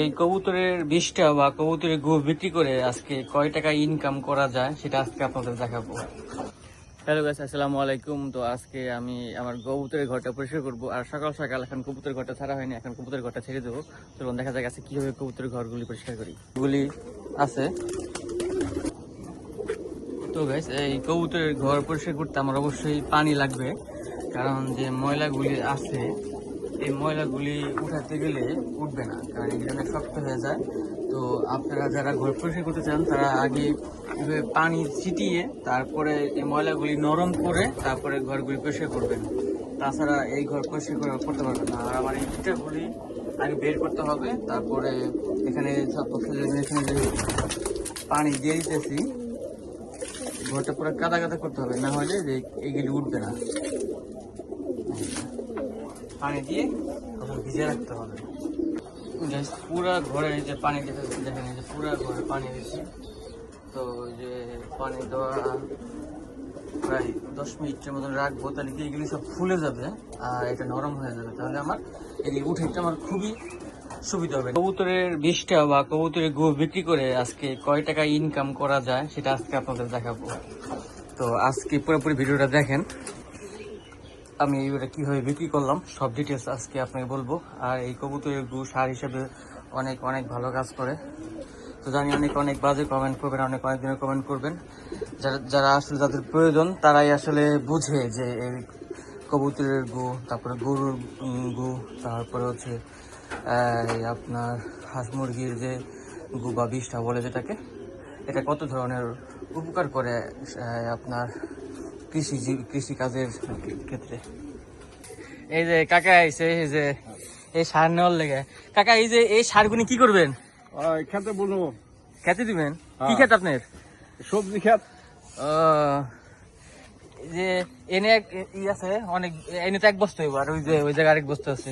এই কবুতরের বিষটা বা কবুতরের গু বিক্রি করে আজকে কয় টাকা ইনকাম করা যায়, সেটা আজকে আপনাদের দেখাবো। হ্যালো গাছ আসসালামু আলাইকুম। তো আজকে আমি আমার কবুতরের ঘরটা পরিষ্কার করব। আর সকাল সকাল এখন কবুতরের ঘরটা ছাড়া হয়নি, এখন কবুতরের ঘরটা ছেড়ে দেবো। চলুন দেখা যাক আজকে কীভাবে কবুতরের ঘরগুলি পরিষ্কার করি। গুলি আছে। তো গাইস এই কবুতরের ঘর পরিষ্কার করতে আমার অবশ্যই পানি লাগবে, কারণ যে ময়লাগুলি আছে এই ময়লাগুলি উঠাতে গেলে উঠবে না, কারণ এগুলো অনেক শক্ত হয়ে যায়। তো আপনারা যারা ঘর পরিষ্কার করতে চান, তারা আগে পানি ছিটিয়ে তারপরে এই ময়লাগুলি নরম করে তারপরে ঘরগুলি পরিষ্কার করবেন। তাছাড়া এই ঘর পরিষ্কার করে করতে পারবেন না। আর আমার এই ইটাগুলি আগে বের করতে হবে, তারপরে এখানে এখানে যে পানি দিয়ে দিতেছি, ঘরটা পুরো কাদা কাদা করতে হবে, না হলে যে এগুলি উঠবে না। পানি দিয়ে তখন ভিজে রাখতে হবে। পুরা ঘরে যে পানি দিতে দেখেন যে পুরা ঘরে পানি দিচ্ছি তো যে পানি দেওয়া প্রায় দশ মিনিটের মতন রাখব, তাহলে কি এগুলি সব ফুলে যাবে আর এটা নরম হয়ে যাবে? তাহলে আমার এগুলি উঠেতে আমার খুবই সুবিধা হবে। কবুতরের বিষটা বা কবুতরের গু বিক্রি করে আজকে কয় টাকা ইনকাম করা যায়, সেটা আজকে আপনাদের দেখাবো। তো আজকে পুরোপুরি ভিডিওটা দেখেন। আমি এইটা কীভাবে বিক্রি করলাম, সব ডিটেলস আজকে আপনাকে বলব। আর এই কবুতরের গু, সার হিসেবে অনেক অনেক ভালো কাজ করে। তো জানি অনেক অনেক বাজে কমেন্ট করবেন, অনেক অনেক দিনের কমেন্ট করবেন। যারা যারা আসলে যাদের প্রয়োজন, তারাই আসলে বুঝে যে এই কবুতরের গু, তারপরে গরুর গু, তারপরে হচ্ছে আপনার হাঁস মুরগির যে গু বা বিষটা বলে যেটাকে, এটা কত ধরনের উপকার করে আপনার কৃষি কৃষি কাজের ক্ষেত্রে। এই যে কাকা আইছে এই যে এই সার নেওয়ার লেগে। কাকা এই যে এই সারগুনি কি করবেন? খেতে বলব। খেতে দিবেন? কি হ্যাঁ। খেত আপনার? সবজি খেত। যে এনে এক ই আছে অনেক এনে তো এক বস্তা হইব আর ওই যে ওই জায়গায় আরেক বস্তা আছে।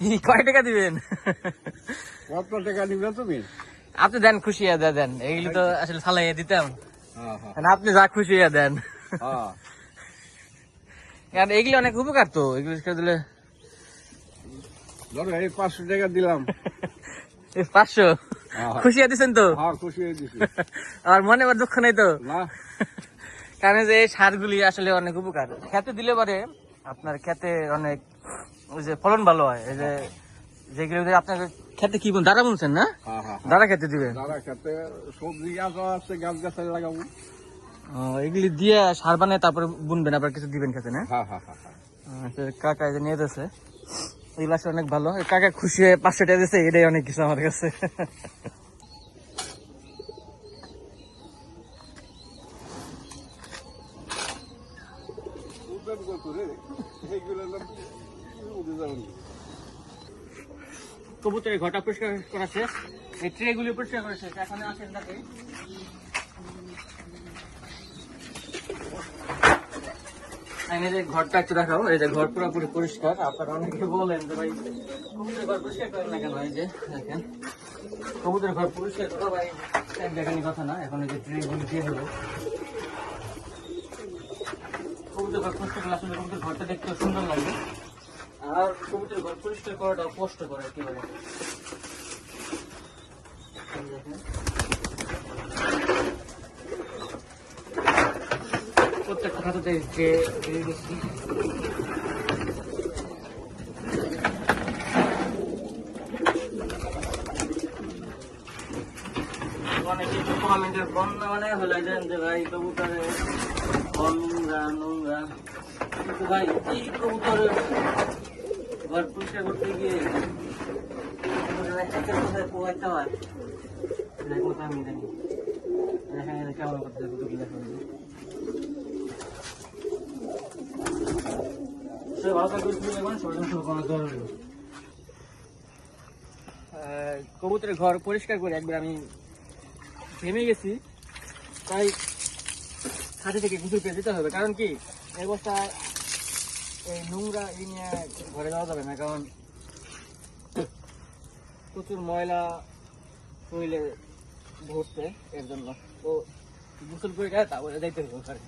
ই, কয় টাকা দিবেন? কত টাকা নিবে তুমি? আপনি দেন খুশি হয়ে দেন দেন। এইগুলি তো আসলে ফালাইয়া দিতাম। হ্যাঁ হ্যাঁ। আপনি যা খুশি হয়ে দেন। হ্যাঁ। কারণ এগুলি অনেক উপকার তো? এগুলি দিলে ধরো এই পাঁচশো টাকা দিলাম। পাঁচশো? হ্যাঁ। খুশি হয়ে দিচ্ছেন তো? হ্যাঁ খুশি হয়ে আর মনে আবার দুঃখ নেই তো? কারণ যে এই সারগুলি আসলে অনেক উপকার। খেতে দিলে পরে আপনার খেতে অনেক ওই যে ফলন ভালো হয়। এই যে যেগুলো আপনার খেতে কি দাঁড়া বলছেন না? হ্যাঁ হ্যাঁ দাঁড়া খেতে দিবে যারা খেতে সবজি গাছ আছে গাছ গাছে লাগাবো। এগুলি দিয়ে সার বানিয়ে তারপরে বুনবেন আবার কিছু দিবেন খেতে না? হ্যাঁ হ্যাঁ হ্যাঁ কাকা যে নিয়ে যাচ্ছে। এগুলো আসলে অনেক ভালো। কাকা খুশি হয়ে পাঁচশো টাকা দিচ্ছে এটাই অনেক কিছু আমার কাছে। কবুতরের ঘরটা পরিষ্কার করা শেষ। এই ট্রে গুলি পরিষ্কার করা শেষ। এখন আসেন তাকে। এই যে ঘরটা একটু দেখাও, এই যে ঘর পুরোপুরি পরিষ্কার। আপনারা অনেকে বলেন যে ভাই, কবুতরের ঘর পরিষ্কার করেন না কেন? এই যে দেখেন ঘর পরিষ্কার করা ভাই, এক দেখানি কথা না, এখন এই যে ট্রে দিয়ে দেবো কবুতর ঘর পরিষ্কার করলে আসলে কবুতর ঘরটা দেখতে সুন্দর লাগবে আর কবুতরের ঘর পরিষ্কার করাটা কষ্ট করে একেবারে দেখেন। প্রত্যেকটা খাতাতে যে। অনেকে কমেন্টের মানে করতে গিয়ে একের হয় আমি জানি কেমন করতে কতগুলো দেখেন সে ভালো থাকবে তুমি এখন সরজন শুরু করার দরকার নেই। আহ, কবুতরের ঘর পরিষ্কার করে একবার আমি থেমে গেছি। তাই সাথে থেকে গুছল পেয়ে যেতে হবে। কারণ কি, এই অবস্থায় এই নোংরা এই নিয়ে ঘরে যাওয়া যাবে না। কারণ প্রচুর ময়লা শরীরে ভরছে এর জন্য। তো গোসল করে গেলে তারপরে যাইতে হবে ঘরে।